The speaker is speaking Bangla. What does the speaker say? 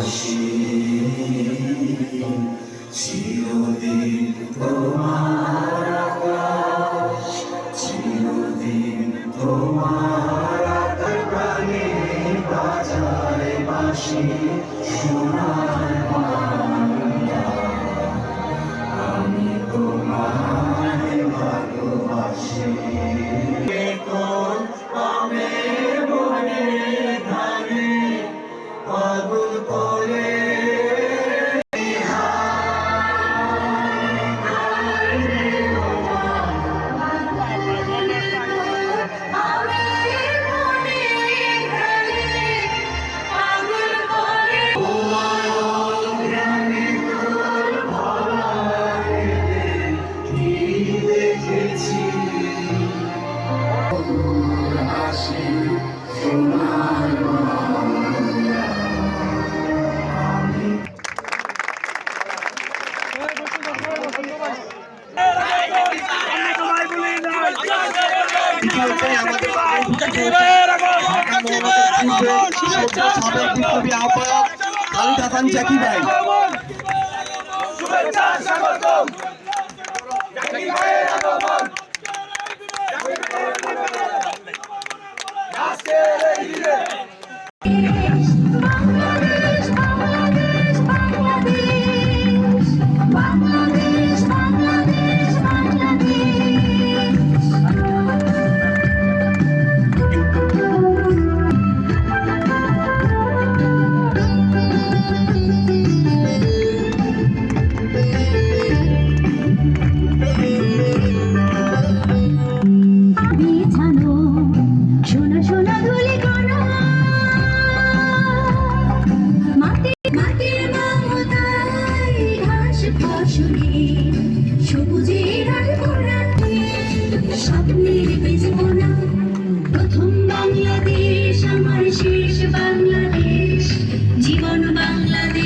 ভালোবাসি চিরদিন তোমার আকাশ চিরদিন তোমার প্রাণে বাজায় সোনার খালিদ হাসান জাকি ভাই শুভেচ্ছা স্বাগতম আগমন বাংলাদেশ